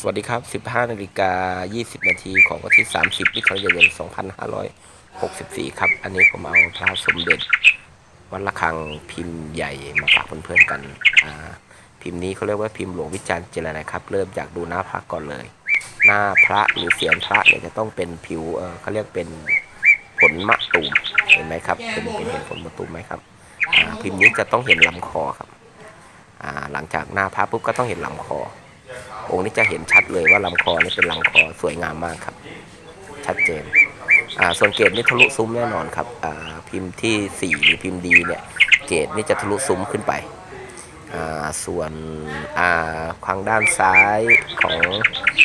สวัสดีครับ 15 นาฬิกา 20 นาทีของวันที่ 30มิถุนายน 2564 ครับ อันนี้ผมเอาพระสมเด็จวัดระฆังพิมพ์ใหญ่มาฝากเพื่อนๆกันอ่าพิมพ์นี้เขาเรียกว่าพิมพ์หลวงวิจารณ์เจริญนะครับ เริ่มจากดูหน้าพระก่อนเลย หน้าพระหรือเสียนพระเนี่ยจะต้องเป็นผิวเออเขาเรียกเป็นผลมะตูมเห็นไหมครับเป็นเห็นผลมะตูมไหมครับอ่าพิมพ์นี้จะต้องเห็นลำคอครับอ่าหลังจากหน้าพระปุ๊บก็ต้องเห็นลำคอ องค์นี้จะเห็นชัดเลยว่าลำคอนี่เป็นลำคอสวยงามมากครับ ชัดเจนอ่าส่วนเกรดนี่ทะลุซุ้มแน่นอนครับอ่าพิมพ์ที่ 4 หรือพิมพ์ดีเนี่ยเกรดนี่จะทะลุซุ้มขึ้นไปอ่าส่วนอ่าทางด้านซ้ายของ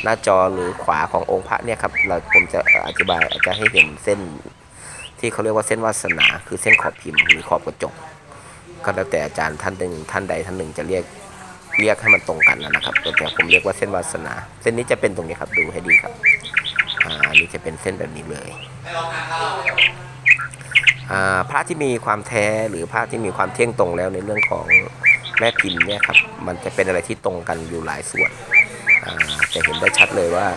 หน้าจอหรือขวาขององค์พระเนี่ยครับเราผมจะอธิบายอาจจะให้เห็นเส้นที่เขาเรียกว่าเส้นวาสนา คือเส้นขอบพิมพ์หรือขอบกระจกก็แล้วแต่อาจารย์ท่านหนึ่งท่านใดท่านหนึ่งจะเรียก เรียกให้มันตรงกันนะครับแต่ผมเรียกว่าเส้นวาสนา เส้นนี้จะเป็นตรงนี้ครับดูให้ดีครับอ่าอันนี้จะเป็นเส้นแบบนี้เลยอ่าพระที่มีความแท้หรือพระที่มีความเที่ยงตรงแล้วในเรื่องของแม่พิมพ์เนี่ยครับมันจะเป็นอะไรที่ตรงกันอยู่หลายส่วนอ่าจะเห็นได้ชัดเลยว่า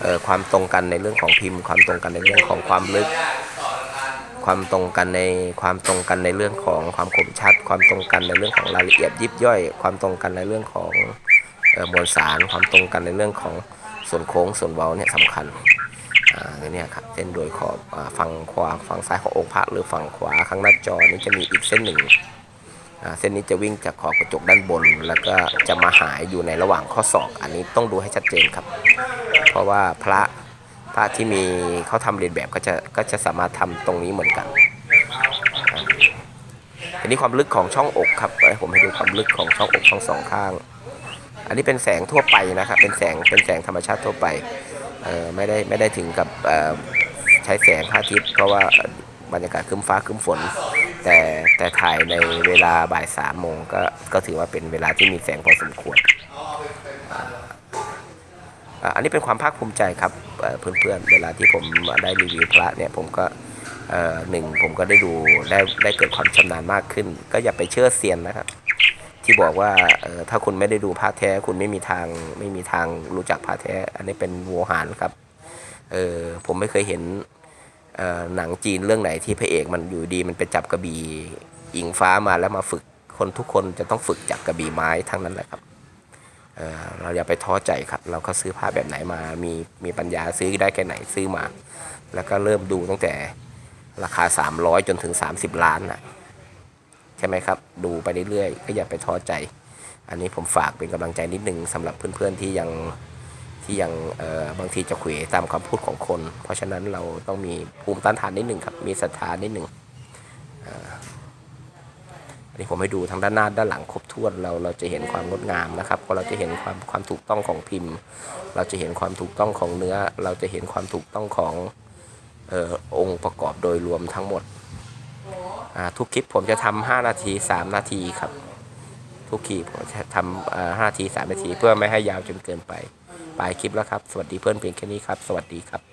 เอ่อความตรงกันในเรื่องของพิมพ์ ความตรงกันในเรื่องของความลึก ความตรงกันในความตรงกันในเรื่องของความคมชัด ความตรงกันในเรื่องของรายละเอียดยิบย่อย ความตรงกันในเรื่องของออมวลสาร ความตรงกันในเรื่องของส่วนโค้งส่วนเว้าเนี่ยสำคัญอ่าเนี่ยครับเส้นโดยขอบฝั่งขวาฝั่งซ้ายขององค์พระหรือฝั่งขวาข้างหน้าจอนี้จะมีอีกเส้นหนึ่งเส้นนี้จะวิ่งจากขอบกระจกด้านบน แล้วก็จะมาหายอยู่ในระหว่างข้อศอก อันนี้ต้องดูให้ชัดเจนครับ เพราะว่าพระ พระที่มีเขาทำเรียนแบบก็จะก็จะสามารถทำตรงนี้เหมือนกันทีนี้ความลึกของช่องอกครับผมให้ดูความลึกของช่องอกทั้งสองข้าง อันนี้เป็นแสงทั่วไปนะครับ เป็นแสงเป็นแสงธรรมชาติทั่วไปไม่ได้ไม่ได้ถึงกับใช้แสงพระอาทิตย์เพราะว่าบรรยากาศคึ้มฟ้าคึ้มฝน แต่แต่ถ่ายในเวลาบ่ายสามโมงก็ก็ถือว่าเป็นเวลาที่มีแสงพอสมควร อันนี้เป็นความภาคภูมิใจครับเพื่อนๆเวลาที่ผมได้รีวิวพระเนี่ยผมก็หนึ่งผมก็ได้ดูได้ได้เกิดความชำนาญมากขึ้น ก็อย่าไปเชื่อเซียนนะครับ ที่บอกว่าถ้าคุณไม่ได้ดูพระแท้คุณไม่มีทางไม่มีทางรู้จักพระแท้ อันนี้เป็นโวหารครับเออผมไม่เคยเห็นหนังจีนเรื่องไหนที่พระเอกมันอยู่ดีมันไปจับกระบี่อิงฟ้ามาแล้วมาฝึกคนทุกคนจะต้องฝึกจับกระบี่ไม้ทั้งนั้นแหละครับ เราอย่าไปท้อใจครับ เราก็ซื้อผ้าแบบไหนมา มีมีปัญญาซื้อได้แค่ไหนซื้อมา แล้วก็เริ่มดูตั้งแต่ราคา 300 จนถึง 30 ล้านนะใช่ไหมครับ ดูไปเรื่อยๆก็อย่าไปท้อใจ อันนี้ผมฝากเป็นกำลังใจนิดนึงสำหรับเพื่อนๆที่ยังที่ยังเออบางทีจะเขวตามคำพูดของคน เพราะฉะนั้นเราต้องมีภูมิต้านทานนิดหนึ่งครับ มีศรัทธานิดนึง นนี้ผมให้ดูทางด้านหน้าด้านหลังครบถ้วนเราเราจะเห็นความงดงามนะครับเพราะเราจะเห็นความความถูกต้องของพิมพ์ เราจะเห็นความถูกต้องของเนื้อ เราจะเห็นความถูกต้องของออองค์ประกอบโดยรวมทั้งหมดทุกคลิปผมจะทำ5นาที 3 นาทีครับ ทุกคลิปผมจะทำอ่า5นาที 3 นาที เพื่อไม่ให้ยาวจนเกินไปปลายคลิปแล้วครับ สวัสดีเพื่อนเพียงแค่นี้ครับ สวัสดีครับ